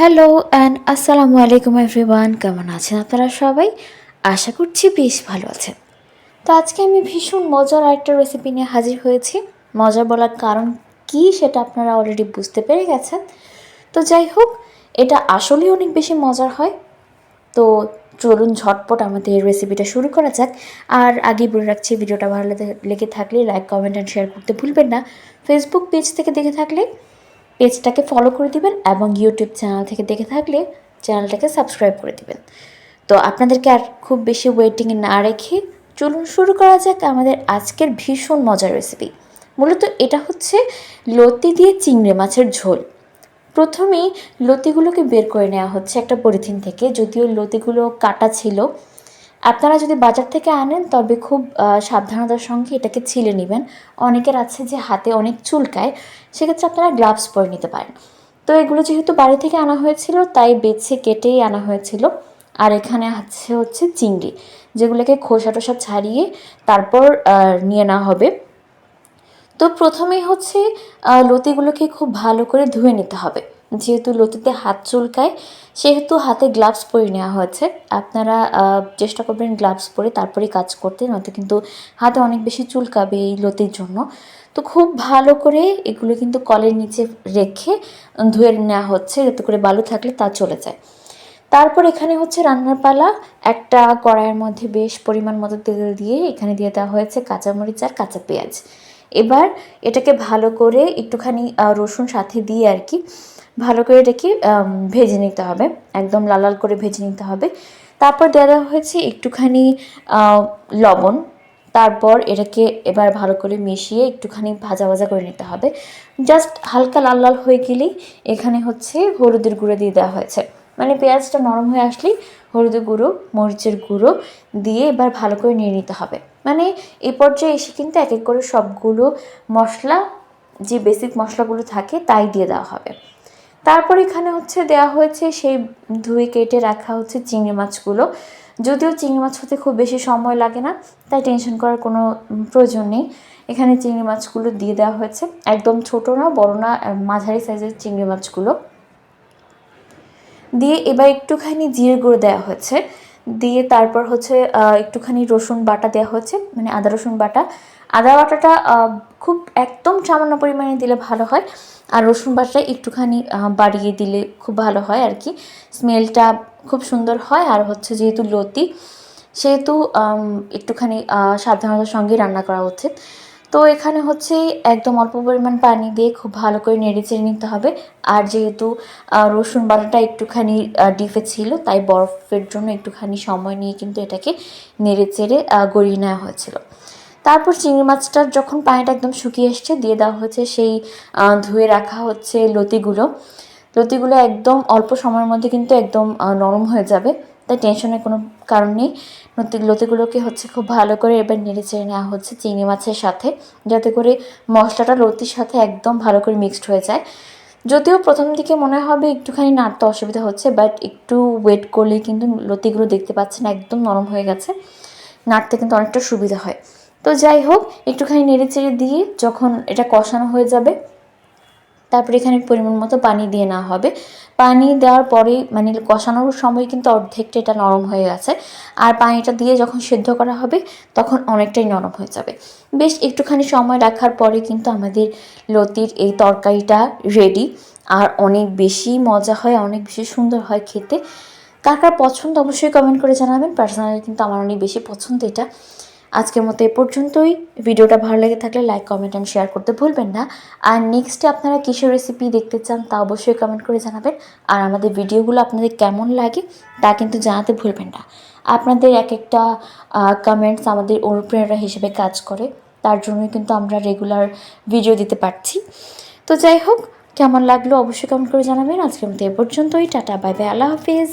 Hello and আসসালামু আলাইকুম everyone কেমন আছেন আপনারা সবাই? আশা করছি বেশ ভালো আছেন। তো আজকে আমি ভীষণ মজার একটা রেসিপি নিয়ে হাজির হয়েছি। মজা বলার কারণ কি সেটা আপনারা অলরেডি বুঝতে পেরে গেছেন। তো যাই হোক, এটা আসলেই অনেক বেশি মজার হয়। তো চলুন ঝটপট আমাদের রেসিপিটা শুরু করা যাক। আর আগে বলে রাখছি, ভিডিওটা ভালো লেগে- থাকলে লাইক কমেন্ট অ্যান্ড শেয়ার করতে ভুলবেন না। ফেসবুক পেজ থেকে দেখে থাকলে পেজটাকে ফলো করে দিবেন এবং ইউটিউব চ্যানেল থেকে দেখে থাকলে চ্যানেলটাকে সাবস্ক্রাইব করে দিবেন। তো আপনাদেরকে আর খুব বেশি ওয়েটিংয়ে না রেখে চলুন শুরু করা যাক আমাদের আজকের ভীষণ মজার রেসিপি মূলত এটা হচ্ছে লতি দিয়ে চিংড়ি মাছের ঝোল। প্রথমেই লতিগুলোকে বের করে নেওয়া হচ্ছে একটা পলিথিন থেকে, যদিও লতিগুলো কাটা ছিল আপনারা যদি বাজার থেকে আনেন, তবে খুব সাবধানতার সঙ্গে এটাকে ছিলে নেবেন। অনেকের আছে যে হাতে অনেক চুলকায়, সেক্ষেত্রে আপনারা গ্লাভস পরে নিতে পারেন। তো এগুলো যেহেতু বাড়ি থেকে আনা হয়েছিল, তাই বেছে কেটেই আনা হয়েছিল। আর এখানে আছে হচ্ছে চিংড়ি, যেগুলোকে খোসা টোসা ছাড়িয়ে তারপর নিয়ে নেওয়া হবে। তো প্রথমেই হচ্ছে লতিগুলোকে খুব ভালো করে ধুয়ে নিতে হবে। যেহেতু লতিতে হাত চুলকায়, সেহেতু হাতে গ্লাভস পরে নেওয়া হয়েছে। আপনারা চেষ্টা করবেন গ্লাভস পরে তারপরেই কাজ করতে, নয়তো কিন্তু হাতে অনেক বেশি চুলকাবে এই লতির জন্য। তো খুব ভালো করে এগুলো কিন্তু কলের নিচে রেখে ধুয়ে নেওয়া হচ্ছে, যাতে করে বালু থাকলে তা চলে যায়। তারপর এখানে হচ্ছে রান্নার পালা। একটা কড়াইয়ের মধ্যে বেশ পরিমাণ মতো তেল দিয়ে এখানে দিয়ে দেওয়া হয়েছে কাঁচামরিচ আর কাঁচা পেঁয়াজ। এবার এটাকে ভালো করে একটুখানি রসুন সাথে দিয়ে আর কি ভালো করে এটাকে ভেজে নিতে হবে। একদম লাল লাল করে ভেজে নিতে হবে। তারপর দেওয়া হয়েছে একটুখানি লবণ। তারপর এটাকে এবার ভালো করে মিশিয়ে একটুখানি ভাজা ভাজা করে নিতে হবে। জাস্ট হালকা লাল লাল হয়ে গেলেই এখানে হচ্ছে হলুদের গুঁড়ো দিয়ে দেওয়া হয়েছে। মানে পেঁয়াজটা নরম হয়ে আসলেই হলুদের গুঁড়ো, মরিচের গুঁড়ো দিয়ে এবার ভালো করে নিয়ে নিতে হবে। মানে এই পর্যায়ে এসে কিন্তু এক এক করে সবগুলো মশলা, যে বেসিক মশলাগুলো থাকে তাই দিয়ে দেওয়া হবে। তারপর এখানে হচ্ছে দেওয়া হয়েছে সেই ধুয়ে কেটে রাখা হচ্ছে চিংড়ি মাছগুলো। যদিও চিংড়ি মাছ হতে খুব বেশি সময় লাগে না, তাই টেনশন করার কোনো প্রয়োজন নেই। এখানে চিংড়ি মাছগুলো দিয়ে দেওয়া হয়েছে। একদম ছোট না, বড় না, মাঝারি সাইজের চিংড়ি মাছগুলো। দিয়ে এবার একটুখানি জিরে গুঁড়ো দেওয়া হয়েছে দিয়ে তারপর হচ্ছে একটুখানি রসুন বাটা দেওয়া হয়েছে মানে আদা রসুন বাটা। আদা বাটাটা খুব একদম সামান্য পরিমাণে দিলে ভালো হয়। আর রসুন বাটাটা একটুখানি বাড়িয়ে দিলে খুব ভালো হয় আর কি। স্মেলটা খুব সুন্দর হয় আর হচ্ছে যেহেতু লতি, সেহেতু একটুখানি সাবধানতার সঙ্গে রান্না করা উচিত। তো এখানে হচ্ছে একদম অল্প পরিমাণ পানি দিয়ে খুব ভালো করে নেড়ে চেড়ে নিতে হবে। আর যেহেতু রসুন বাটাটা একটুখানি ডিপে ছিল, তাই বরফের জন্য একটুখানি সময় নিয়ে কিন্তু এটাকে নেড়ে চেড়ে গড়িয়ে নেওয়া হয়েছিল। তারপর চিংড়ি মাছটার যখন পানিটা একদম শুকিয়ে এসছে, দিয়ে দেওয়া হয়েছে সেই ধুয়ে রাখা হচ্ছে লতিগুলো। লতিগুলো একদম অল্প সময়ের মধ্যে কিন্তু একদম নরম হয়ে যাবে। তাই টেনশনের কোনো কারণ নেই। লতি লতিগুলোকে হচ্ছে খুব ভালো করে এবার নেড়ে চেড়ে নেওয়া হচ্ছে চিংড়ি মাছের সাথে, যাতে করে মশলাটা লতির সাথে একদম ভালো করে মিক্সড হয়ে যায়। যদিও প্রথম দিকে মনে হবে একটুখানি নাড়তে অসুবিধা হচ্ছে বাট একটু ওয়েট করলে কিন্তু লতিগুলো দেখতে পাচ্ছেন একদম নরম হয়ে গেছে। নাড়তে কিন্তু অনেকটা সুবিধা হয়। তো যাই হোক, একটুখানি নেড়ে চেড়ে দিয়ে যখন এটা কষানো হয়ে যাবে তারপরে এখানে পরিমাণ মতো পানি দিয়ে নেওয়া হবে। পানি দেওয়ার পরে মানে কষানোর সময় কিন্তু অর্ধেকটা এটা নরম হয়ে গেছে। আর পানিটা দিয়ে যখন সেদ্ধ করা হবে, তখন অনেকটাই নরম হয়ে যাবে। বেশ একটুখানি সময় রাখার পরে কিন্তু আমাদের লতির এই তরকারিটা রেডি আর অনেক বেশি মজা হয়, অনেক বেশি সুন্দর হয় খেতে। কার কার পছন্দ অবশ্যই কমেন্ট করে জানাবেন। পার্সোনালি কিন্তু আমার অনেক বেশি পছন্দ এটা। আজকের মতো এ পর্যন্তই। ভিডিওটা ভালো লেগে থাকলে লাইক কমেন্ট অ্যান্ড শেয়ার করতে ভুলবেন না। আর নেক্সটে আপনারা কিসের রেসিপি দেখতে চান তা অবশ্যই কমেন্ট করে জানাবেন। আর আমাদের ভিডিওগুলো আপনাদের কেমন লাগে তা কিন্তু জানাতে ভুলবেন না। আপনাদের এক একটা কমেন্টস আমাদের অনুপ্রেরণা হিসেবে কাজ করে। তার জন্যই কিন্তু আমরা রেগুলার ভিডিও দিতে পারছি। তো যাই হোক, কেমন লাগল অবশ্যই কমেন্ট করে জানাবেন। আজকের মতো এ পর্যন্তই। টাটা বাই বাই আল্লাহ হাফিজ।